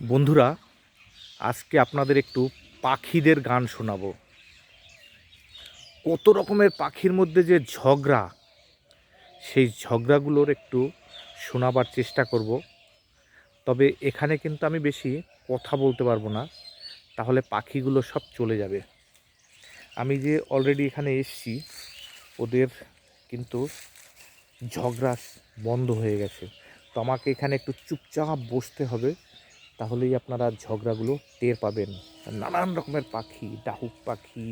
বন্ধুরা, আজকে আপনাদের একটু পাখিদের গান শোনাবো। কত রকমের পাখির মধ্যে যে ঝগড়া, সেই ঝগড়াগুলোর একটু শোনাবার চেষ্টা করব। তবে এখানে কিন্তু আমি বেশি কথা বলতে পারব না, তাহলে পাখিগুলো সব চলে যাবে। আমি যে অলরেডি এখানে এসছি, ওদের কিন্তু ঝগড়া বন্ধ হয়ে গেছে। তো আমাকে এখানে একটু চুপচাপ বসতে হবে। তাহলেই আপনারা ঝগড়াগুলো টের পাবেন। নানান রকমের পাখি, ডাহুক পাখি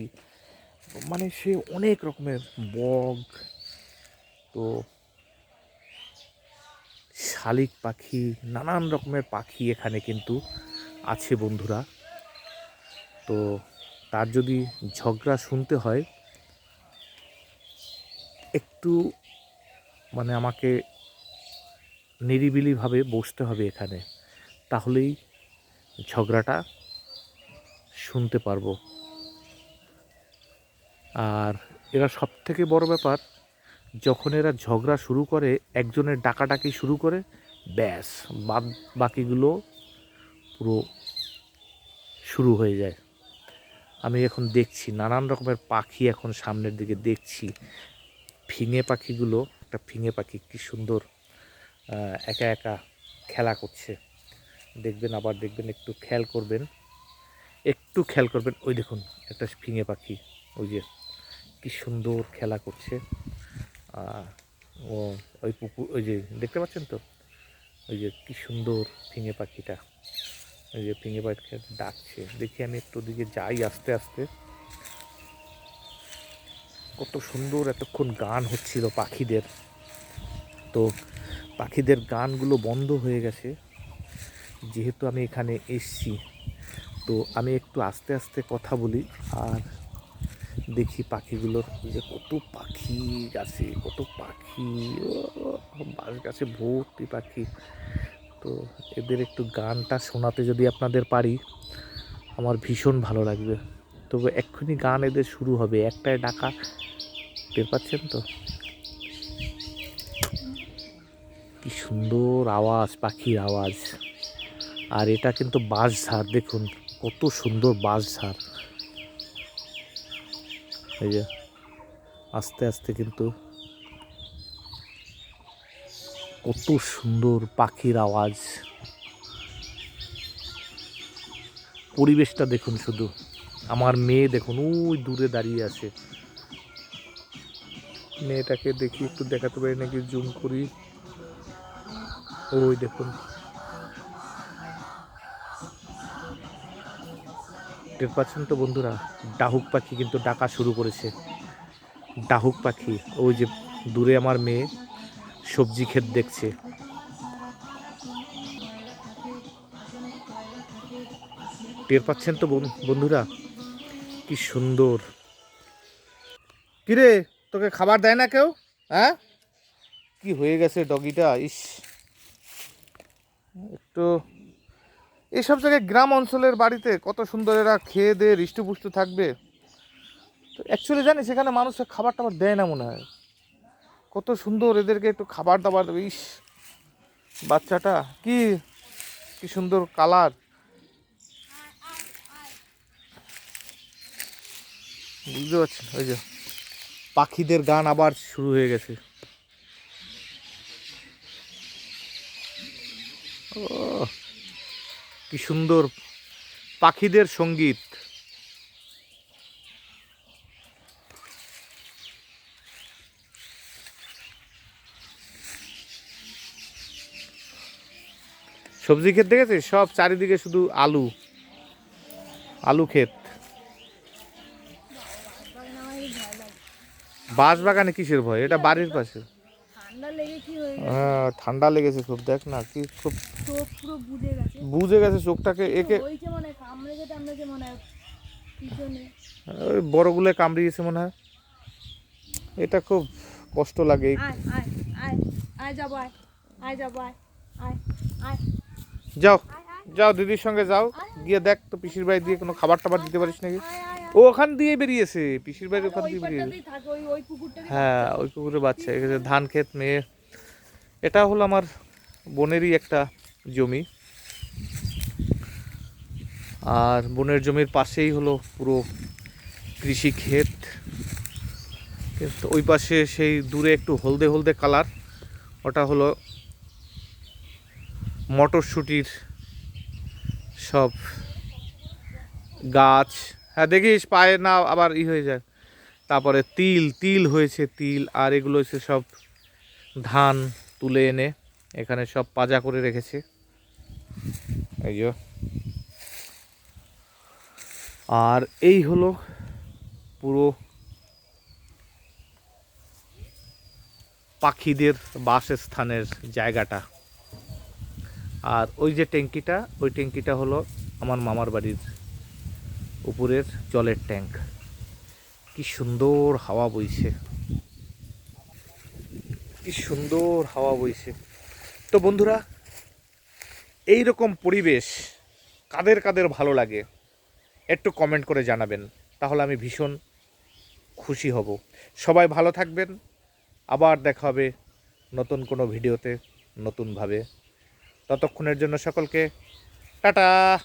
মানে সে অনেক রকমের বগ তো শালিক পাখি, নানান রকমের পাখি এখানে কিন্তু আছে বন্ধুরা। তো তার যদি ঝগড়া শুনতে হয়, একটু মানে আমাকে নিরিবিলিভাবে বসতে হবে এখানে। তাহলেই ঝগড়াটা শুনতে পারব। আর এরা সব থেকে বড় ব্যাপার, যখন এরা ঝগড়া শুরু করে, একজনের ডাকাডাকি শুরু করে, ব্যাস, বাদ বাকিগুলো পুরো শুরু হয়ে যায়। আমি এখন দেখছি, নানান রকমের পাখি এখন সামনের দিকে দেখছি। ফিঙে পাখিগুলো, একটা ফিঙে পাখি কি সুন্দর একা একা খেলা করছে। দেখবেন আবার দেখবেন একটু খেয়াল করবেন। একটু খেয়াল করবেন ওই দেখুন একটা ফিঙে পাখি ওই যে কি সুন্দর খেলা করছে। আহ, ও ওই পুকুর ওই যে দেখতে পাচ্ছেন তো? ওই যে কি সুন্দর ফিঙে পাখিটা। ওই যে ফিঙে পাখিটা ডাকছে। দেখি আমি একটু দিকে যাই আস্তে আস্তে। কত সুন্দর এতক্ষণ গান হচ্ছিল পাখিদের। তো পাখিদের গানগুলো বন্ধ হয়ে গেছে। যেহেতু আমি এখানে এসছি, তো আমি একটু আস্তে আস্তে কথা বলি আর দেখি পাখিগুলোর যে কত পাখি গাছে, কত পাখি বাস গাছে ভর্তি পাখি। তো এদের একটু গানটা শোনাতে যদি আপনাদের পারি, আমার ভীষণ ভালো লাগবে। তবে এক্ষুনি গান এদের শুরু হবে, একটাই ডাকা, টের পাচ্ছেন তো? কি সুন্দর আওয়াজ, পাখির আওয়াজ। আর এটা কিন্তু বাঁশঝাড় দেখুন কত সুন্দর বাঁশঝাড় এই যে, আস্তে আস্তে কিন্তু কত সুন্দর পাখির আওয়াজ। পরিবেশটা দেখুন শুধু, আমার মেয়ে দেখুন, ওই দূরে দাঁড়িয়ে আছে। মেয়েটাকে দেখি, একটু দেখাতে পারি নাকি, জুম করি। ওই দেখুন। টের পাচ্ছেন তো বন্ধুরা, ডাহুক পাখি কিন্তু ডাকা শুরু করেছে। ডাহুক পাখি, ওই যে দূরে আমার মেয়ে সবজি ক্ষেত দেখছে। টের পাচ্ছেন তো বন- বন্ধুরা? কি সুন্দর। কিরে, তোকে খাবার দেয় না কেউ? হ্যাঁ? কি হয়ে গেছে ডগিটা? ইস। একটু এইসব জায়গায় গ্রাম অঞ্চলের বাড়িতে কত সুন্দর এরা খেয়ে দিয়ে হৃষ্টপুষ্ট থাকবে? তো অ্যাকচুয়ালি জানিস সেখানে মানুষের খাবার টাবার দেয় না মনে হয়। কত সুন্দর এদেরকে একটু খাবার দাবার দেবে, ইস! বাচ্চাটা, কি কি সুন্দর কালার বুঝতে পারছেন ওই যে পাখিদের গান আবার শুরু হয়ে গেছে। ও কি সুন্দর পাখিদের সংগীত। সবজি ক্ষেত দেখেছে সব চারিদিকে শুধু আলু। আলু ক্ষেত। বাঁশ বাগানে কিসের ভয়? এটা বাড়ির পাশে। হয়ে ঠান্ডা লেগেছে খুব দেখ না কি খুব বুঝে গেছে। চোখটাকে একে ওই বড়গুলো কামড়িয়েছে মনে হয়। এটা খুব কষ্ট লাগে। যাও যাও দিদির সঙ্গে যাও। গিয়ে দেখ তো পিসির বাড়ি দিয়ে কোনো খাবার টাবার দিতে পারিস নাকি? ও ওখান দিয়ে বেরিয়েছে, পিসির বাড়ির ওখান দিয়ে বেরিয়েছে হ্যাঁ ওই পুকুরে বাচ্চা এখানে ধান ক্ষেত মেয়ে এটা হলো আমার বোনেরই একটা জমি। আর বোনের জমির পাশেই হলো পুরো কৃষি ক্ষেত। কিন্তু ওই পাশে সেই দূরে একটু হলদে হলদে কালার, ওটা হলো মটরশুটির সব গাছ। হ্যাঁ দেখিস পায়ে না আবার ই হয়ে যায়। তারপরে তিল তিল হয়েছে তিল, আর এগুলো হচ্ছে সব ধান তুলে এনে এখানে সব পাজা করে রেখেছে। এই যে। আর এই হলো পুরো পাখিদের বাসস্থানের জায়গাটা। আর ওই যে ট্যাঙ্কিটা, ওই ট্যাঙ্কিটা হলো আমার মামার বাড়ির উপরের জলের ট্যাঙ্ক। কি সুন্দর হাওয়া বইছে। কি সুন্দর হাওয়া বইছে। তো বন্ধুরা এই রকম পরিবেশ কাদের কাদের ভালো লাগে, একটু কমেন্ট করে জানাবেন। তাহলে আমি ভীষণ খুশি হব। সবাই ভালো থাকবেন। আবার দেখা হবে নতুন কোনো ভিডিওতে নতুনভাবে। ততক্ষণের জন্য সকলকে টাটা!